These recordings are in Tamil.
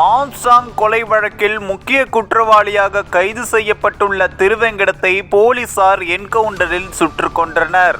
ஆம்சாங் கொலை வழக்கில் முக்கிய குற்றவாளியாக கைது செய்யப்பட்டுள்ள திருவேங்கடத்தை போலீசார் என்கவுண்டரில் சுற்று கொன்றனர்.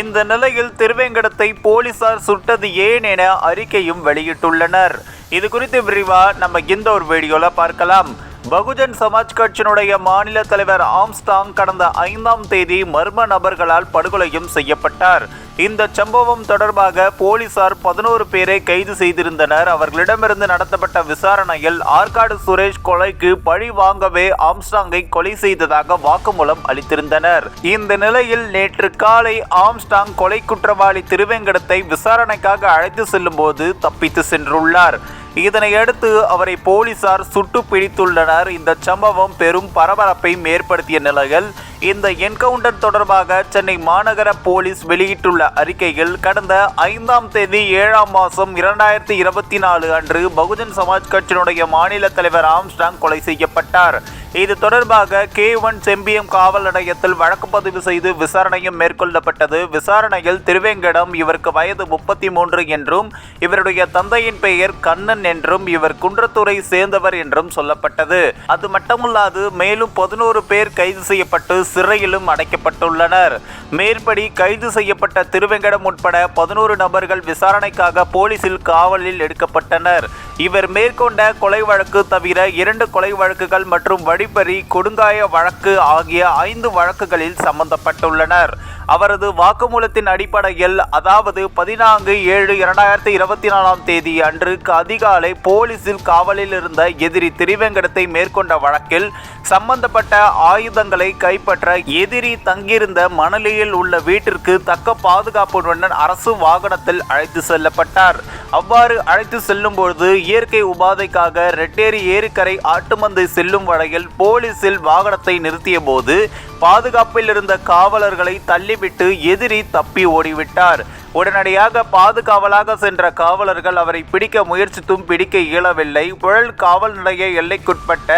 இந்த நிலையில் திருவேங்கடத்தை போலீசார் சுட்டது ஏன் என அறிக்கையும் வெளியிட்டுள்ளனர். இது குறித்து விரிவா நம்ம இந்த ஒரு வீடியோல பார்க்கலாம். பகுஜன் சமாஜ் கட்சியினுடைய மாநில தலைவர் ஆம்ஸ்டாங் கடந்த ஐந்தாம் தேதி மர்ம நபர்களால் படுகொலையும் செய்யப்பட்டார். இந்த சம்பவம் தொடர்பாக போலீசார் பதினோரு பேரை கைது செய்திருந்தனர். அவர்களிடமிருந்து நடத்தப்பட்ட விசாரணையில் ஆற்காடு சுரேஷ் கொலைக்கு பழி வாங்கவே ஆம்ஸ்டாங்கை கொலை செய்ததாக வாக்குமூலம் அளித்திருந்தனர். இந்த நிலையில் நேற்று காலை ஆம்ஸ்டாங் கொலை குற்றவாளி திருவேங்கடத்தை விசாரணைக்காக அழைத்து செல்லும் போது தப்பித்து சென்றுள்ளார். இதனையடுத்து அவரை போலீசார் சுட்டு பிடித்துள்ளனர். இந்த சம்பவம் பெரும் பரபரப்பை ஏற்படுத்திய நிலையில் இந்த என்கவுண்டர் தொடர்பாக சென்னை மாநகர போலீஸ் வெளியிட்டுள்ள அறிக்கையில் கடந்த ஐந்தாம் தேதி ஏழாம் மாதம் இரண்டாயிரத்தி இருபத்தி நாலு அன்று பகுஜன் சமாஜ் கட்சியினுடைய மாநில தலைவர் ஆம்ஸ்டாங் கொலை செய்யப்பட்டார். இது தொடர்பாக கே ஒன் செம்பியம் காவல் நிலையத்தில் வழக்கு பதிவு செய்து விசாரணையும் மேற்கொள்ளப்பட்டது. விசாரணையில் திருவேங்கடம் இவருக்கு வயது முப்பத்தி மூன்று என்றும் இவருடைய தந்தையின் பெயர் கண்ணன் என்றும் இவர் குன்றத்தூரை சேர்ந்தவர் என்றும் சொல்லப்பட்டது. அது மட்டுமல்லாது மேலும் பதினோரு பேர் கைது செய்யப்பட்டு சிறையிலும் அடைக்கப்பட்டுள்ளனர். மேற்படி கைது செய்யப்பட்ட திருவேங்கடம் உட்பட பதினோரு நபர்கள் விசாரணைக்காக போலீசில் காவலில் எடுக்கப்பட்டனர். இவர் மேற்கொண்ட கொலை வழக்கு தவிர இரண்டு கொலை வழக்குகள் மற்றும் வழிப்பறி கொடுங்காய வழக்கு ஆகிய ஐந்து வழக்குகளில் சம்பந்தப்பட்டுள்ளனர். அவரது வாக்குமூலத்தின் அடிப்படையில் அதாவது பதினான்கு ஏழு இரண்டாயிரத்தி இருபத்தி நாலாம் தேதி அன்று அதிகாலை போலீசில் காவலில் இருந்த எதிரி திரிவேங்கடத்தை மேற்கொண்ட வழக்கில் சம்பந்தப்பட்ட ஆயுதங்களை கைப்பற்ற எதிரி தங்கியிருந்த மணலியில் உள்ள வீட்டிற்கு தக்க பாதுகாப்புடன் அரசு வாகனத்தில் அழைத்து செல்லப்பட்டார். அவ்வாறு அழைத்து செல்லும் பொழுது இயற்கை உபாதைக்காக ரெட்டேரி ஏரிக்கரை ஆட்டுமந்தை செல்லும் வழியில் போலீசில் வாகனத்தை நிறுத்திய போது பாதுகாப்பில் இருந்த காவலர்களை விட்டு எதிரி தப்பி ஓடிவிட்டார். உடனடியாக பாதுகாவலாக சென்ற காவலர்கள் அவரை பிடிக்க முயற்சித்தும் பிடிக்க இயலவில்லை. புழல் காவல் நிலைய எல்லைக்குட்பட்ட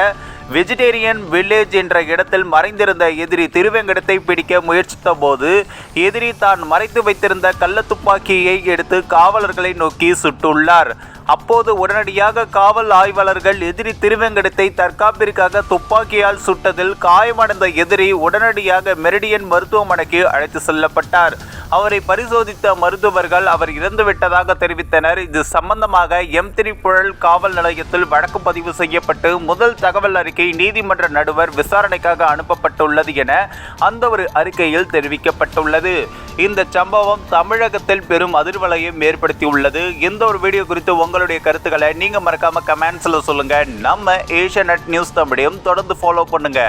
வெஜிடேரியன் வில்லேஜ் என்ற இடத்தில் மறைந்திருந்த எதிரி திருவேங்கடத்தை பிடிக்க முயற்சித்த போது எதிரி தான் மறைத்து வைத்திருந்த கள்ள துப்பாக்கியை எடுத்து காவலர்களை நோக்கி சுட்டுள்ளார். அப்போது உடனடியாக காவல் ஆய்வாளர்கள் எதிரி திருவேங்கடத்தை தற்காப்பிற்காக துப்பாக்கியால் சுட்டதில் காயமடைந்த எதிரி உடனடியாக மெரிடியன் மருத்துவமனைக்கு அழைத்து செல்லப்பட்டார். அவரை பரிசோதித்த மருத்துவர்கள் அவர் இறந்துவிட்டதாக தெரிவித்தனர். இது சம்பந்தமாக எம் திரிப்புழல் புழல் காவல் நிலையத்தில் வழக்கு பதிவு செய்யப்பட்டு முதல் தகவல் அறிக்கை நீதிமன்ற நடுவர் விசாரணைக்காக அனுப்பப்பட்டுள்ளது என அந்த ஒரு அறிக்கையில் தெரிவிக்கப்பட்டுள்ளது. இந்த சம்பவம் தமிழகத்தில் பெரும் அதிர்வலையும் ஏற்படுத்தியுள்ளது. இந்த ஒரு வீடியோ குறித்து உங்களுடைய கருத்துக்களை நீங்க மறக்காம கமெண்ட்ஸ்ல சொல்லுங்க. நம்ம ஏஷியா நியூஸ் தமிழையும் தொடர்ந்து ஃபாலோ பண்ணுங்க.